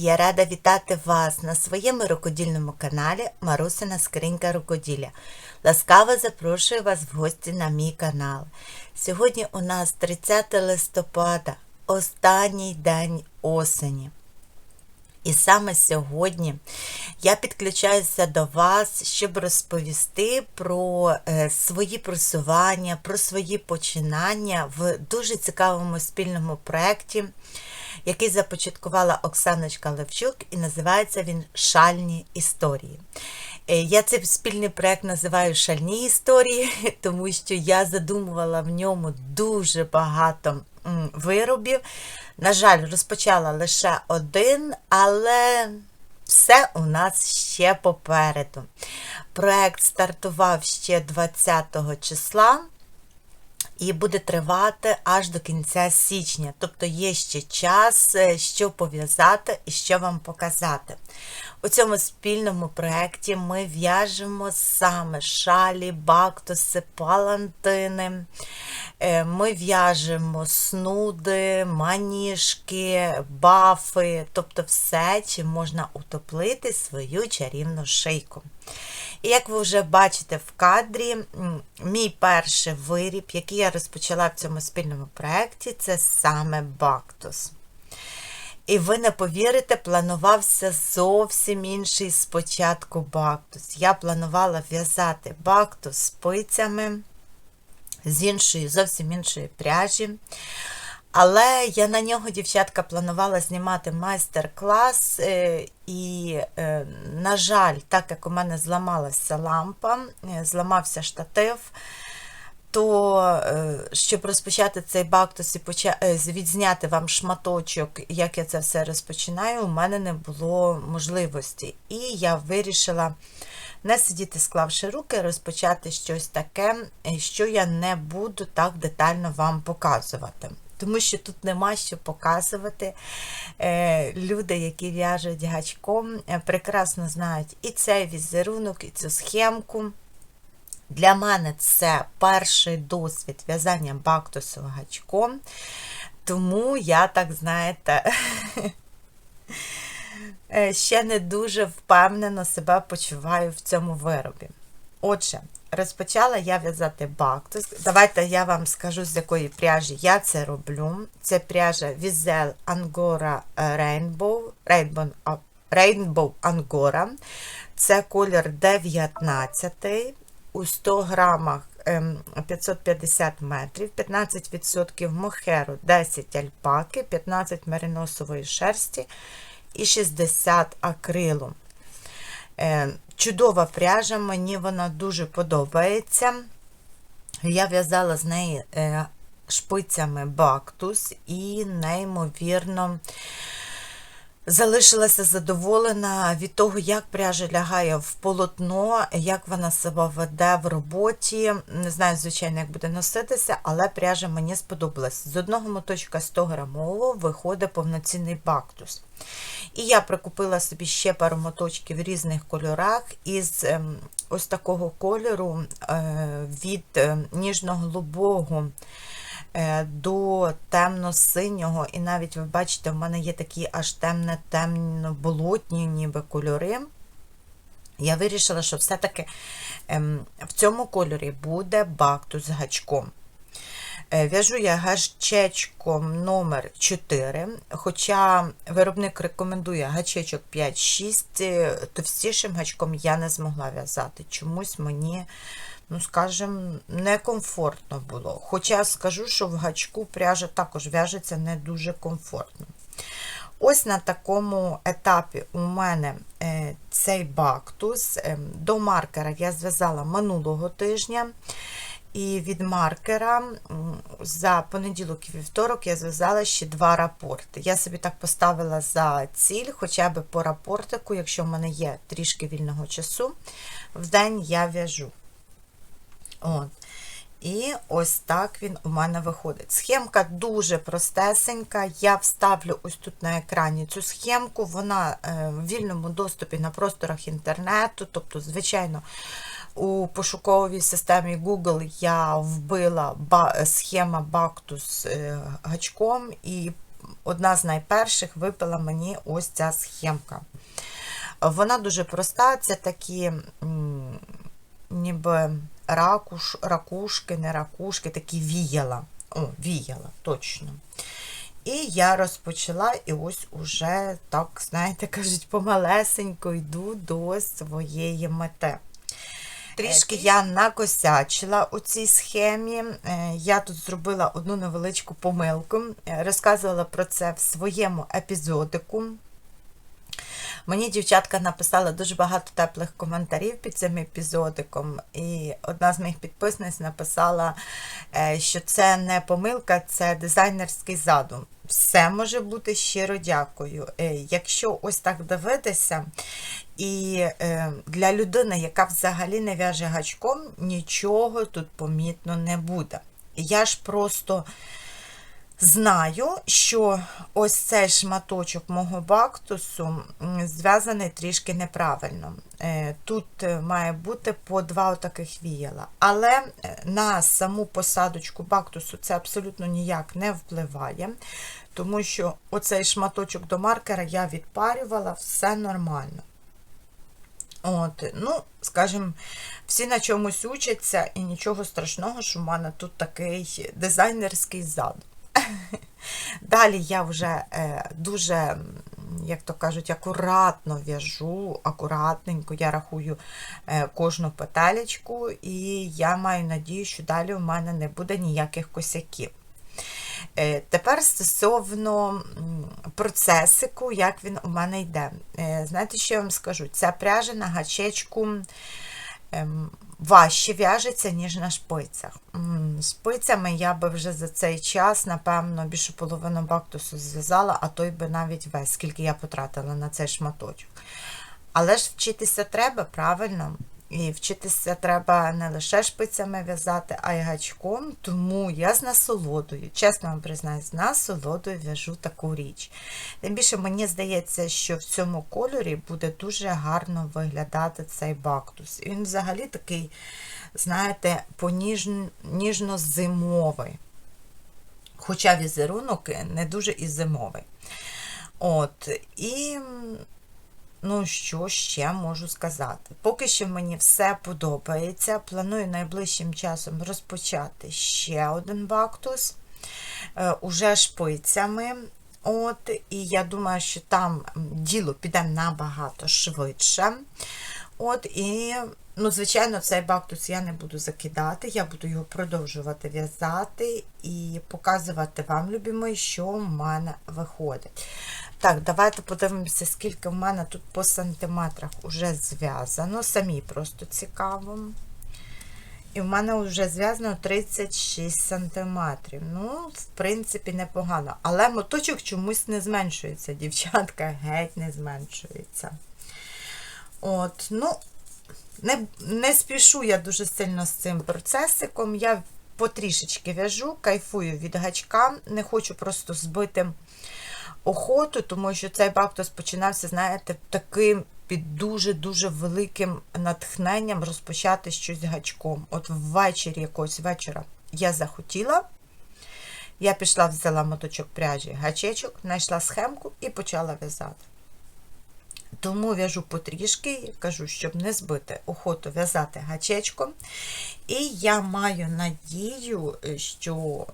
Я рада вітати вас на своєму рукодільному каналі Марусина Скринька Рукоділля. Ласкаво запрошую вас в гості на мій канал. Сьогодні у нас 30 листопада, останній день осені. І саме сьогодні я підключаюся до вас, щоб розповісти про е, свої просування, про свої починання в дуже цікавому спільному проєкті, який започаткувала Оксаночка Левчук, і називається він Шальні історії. Е, Я цей спільний проєкт називаю Шальні історії, тому що я задумувала в ньому дуже багато виробів. На жаль, розпочала лише один, але все у нас ще попереду. Проект стартував ще 20 числа і буде тривати аж до кінця січня. Тобто є ще час, е, що пов'язати і що вам показати. У цьому спільному проєкті ми в'яжемо саме шалі, бактуси, палантини. Е, Ми в'яжемо снуди, маніжки, бафи, тобто все, чим можна утоплити свою чарівну шийку. І як ви вже бачите в кадрі, мій перший виріб, який я розпочала в цьому спільному проєкті, це саме бактус. І ви не повірите, планувався зовсім інший спочатку бактус. Я планувала в'язати бактус спицями з іншої, зовсім іншої пряжі. Але я на нього, дівчатка, планувала знімати майстер-клас, е, і, е, на жаль, так як у мене зламалася лампа, е, зламався штатив, то щоб розпочати цей бактус і відзняти вам шматочок, як я це все розпочинаю, у мене не було можливості. І я вирішила не сидіти, склавши руки, розпочати щось таке, що я не буду так детально вам показувати. Тому що тут нема що показувати. Е, Люди, які в'яжуть гачком, е, прекрасно знають і цей візерунок, і цю схемку. Для мене це перший досвід в'язання бактусу гачком, тому я, так знаєте, е, ще не дуже впевнено себе почуваю в цьому виробі. Отже, розпочала я в'язати бактус. Давайте я вам скажу, з якої пряжі я це роблю. Це пряжа Vizel Angora Rainbow, Rainbow, Rainbow. Це колір 19 у 100 грамах ем, 550 метрів, 15% мохеру, 10 альпаки, 15 мериносової шерсті і 60 акрилу. Чудова пряжа, мені вона дуже подобається. Я в'язала з неї е, шпицями бактус і неймовірно залишилася задоволена від того, як пряжа лягає в полотно, як вона себе веде в роботі. Не знаю, звичайно, як буде носитися, але пряжа мені сподобалась. З одного моточка 100 грамового виходить повноцінний бактус. І я прикупила собі ще пару моточків в різних кольорах із ем, ось такого кольору е, від е, ніжно-голубого до темно-синього. І навіть ви бачите, в мене є такі аж темно-темно-болотні ніби кольори. Я вирішила, що все-таки ем, в цьому кольорі буде бактус з гачком. Е, В'яжу я гачечком номер 4, хоча виробник рекомендує гачечок 5-6, е, товстішим гачком я не змогла в'язати. Чомусь мені, ну скажімо, некомфортно було. Хоча скажу, що в гачку пряжа також в'яжеться не дуже комфортно. Ось на такому етапі у мене е, цей бактус. Е, До маркера я зв'язала минулого тижня. І від маркера за понеділок і вівторок я зв'язала ще два рапорти. Я собі так поставила за ціль, хоча б по рапортику, якщо в мене є трішки вільного часу, в день я в'яжу. От. І ось так він у мене виходить. Схемка дуже простесенька. Я вставлю ось тут на екрані цю схемку. Вона е, в вільному доступі на просторах інтернету. Тобто, звичайно, у пошуковій системі Google я вбила схема Бактус е, гачком, і одна з найперших випила мені ось ця схемка. Вона дуже проста, це такі ніби ракуш, ракушки, не ракушки, такі віяла. О, віяла, точно. І я розпочала, і ось уже, так, знаєте, кажуть, помалесенько йду до своєї мети. Трішки я накосячила у цій схемі. Е, Я тут зробила одну невеличку помилку. Е, Розказувала про це в своєму епізодику. Мені дівчатка написала дуже багато теплих коментарів під цим епізодиком, і одна з моїх підписниць написала, е, що це не помилка, це дизайнерський задум. Все може бути щиро дякую. Е, Якщо ось так дивитися, і е, для людини, яка взагалі не в'яже гачком, нічого тут помітно не буде. Я ж просто знаю, що ось цей шматочок мого бактусу зв'язаний трішки неправильно. Е, Тут е, має бути по два таких віяла. Але е, на саму посадочку бактусу це абсолютно ніяк не впливає, тому що оцей шматочок до маркера я відпарювала, все нормально. От, ну, скажімо, всі на чомусь учаться, і нічого страшного, що в мене тут такий дизайнерський задум. Далі я вже е, дуже, як то кажуть, акуратно в'яжу, акуратненько, я рахую е, кожну петелечку, і я маю надію, що далі у мене не буде ніяких косяків. Е, Тепер стосовно процесику, як він у мене йде. Знаєте, що я вам скажу? Ця пряжа на гачечку важче в'яжеться, ніж на шпицях. Шпицями я би вже за цей час, напевно, більшу половину бактусу зв'язала, а то й би навіть весь, скільки я потратила на цей шматочок. Але ж вчитися треба, правильно? І вчитися треба не лише шпицями в'язати, а й гачком. Тому я з насолодою, чесно вам признаюсь, з насолодою в'яжу таку річ. Тим більше мені здається, що в цьому кольорі буде дуже гарно виглядати цей бактус. Він взагалі такий, знаєте, поніжн- ніжно-зимовий. Хоча візерунок не дуже і зимовий. От, і Ну, що ще можу сказати? Поки що мені все подобається. Планую найближчим часом розпочати ще один бактус, е, уже шпицями. От, і я думаю, що там діло піде набагато швидше. От, і, ну, звичайно, цей бактус я не буду закидати, я буду його продовжувати в'язати і показувати вам, любі мої, що в мене виходить. Так, давайте подивимося, скільки в мене тут по сантиметрах вже зв'язано. Самі просто цікаво. І в мене вже зв'язано 36 сантиметрів. Ну, в принципі, непогано. Але моточок чомусь не зменшується, дівчатка, геть не зменшується. От, ну, не, не спішу я дуже сильно з цим процесиком. Я потрішечки в'яжу, кайфую від гачка, не хочу просто збити охоту, тому що цей бактус починався, знаєте, таким під дуже-дуже великим натхненням розпочати щось гачком. От ввечері якогось вечора я захотіла. Я пішла, взяла моточок пряжі, гачечок, знайшла схемку і почала в'язати. Тому в'яжу потрішки, кажу, щоб не збити охоту в'язати гачечком. І я маю надію, що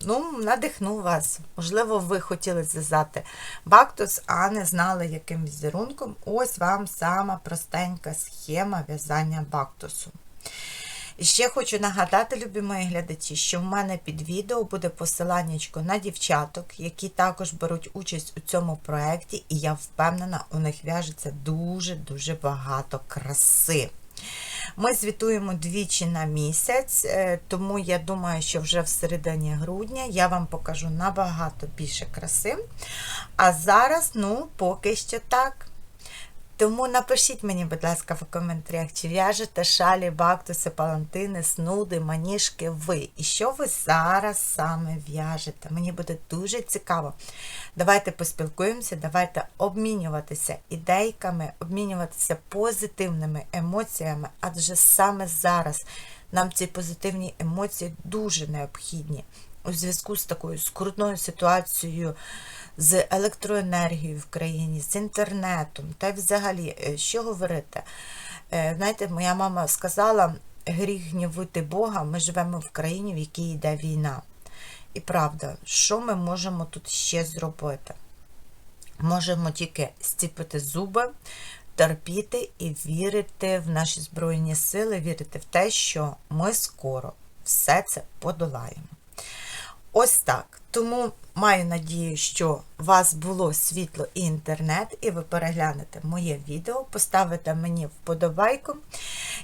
ну, надихну вас. Можливо, ви хотіли зв'язати бактус, а не знали, яким візерунком. Ось вам сама простенька схема в'язання бактусу. Ще хочу нагадати, любі мої глядачі, що в мене під відео буде посиланнячко на дівчаток, які також беруть участь у цьому проєкті, і я впевнена, у них в'яжеться дуже-дуже багато краси. Ми звітуємо двічі на місяць, е, тому я думаю, що вже в середині грудня я вам покажу набагато більше краси. А зараз, ну, поки що так. Тому напишіть мені, будь ласка, в коментарях, чи в'яжете шалі, бактуси, палантини, снуди, маніжки ви. І що ви зараз саме в'яжете? Мені буде дуже цікаво. Давайте поспілкуємося, давайте обмінюватися ідейками, обмінюватися позитивними емоціями, адже саме зараз нам ці позитивні емоції дуже необхідні у зв'язку з такою скрутною ситуацією з електроенергією в країні, з інтернетом, та взагалі, е, що говорити? Е, Знаєте, моя мама сказала, гріх гнівити Бога, ми живемо в країні, в якій йде війна. І правда, що ми можемо тут ще зробити? Можемо тільки стіпити зуби, терпіти і вірити в наші Збройні сили, вірити в те, що ми скоро все це подолаємо. Ось так. Тому маю надію, що у вас було світло і інтернет, і ви переглянете моє відео, поставите мені вподобайку.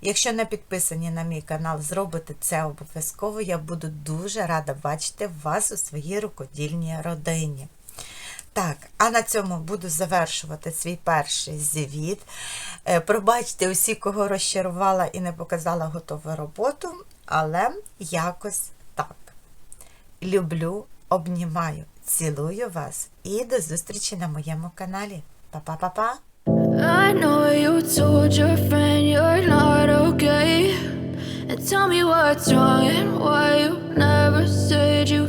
Якщо не підписані на мій канал, зробите це обов'язково. Я буду дуже рада бачити вас у своїй рукодільній родині. Так, а на цьому буду завершувати свій перший звіт. Е, Пробачте усі, кого розчарувала і не показала готову роботу, але якось. Люблю, обнімаю, цілую вас і до зустрічі на моєму каналі. Па-па-па-па! I know you told your friend you're not okay. And tell me what's wrong and why you never said you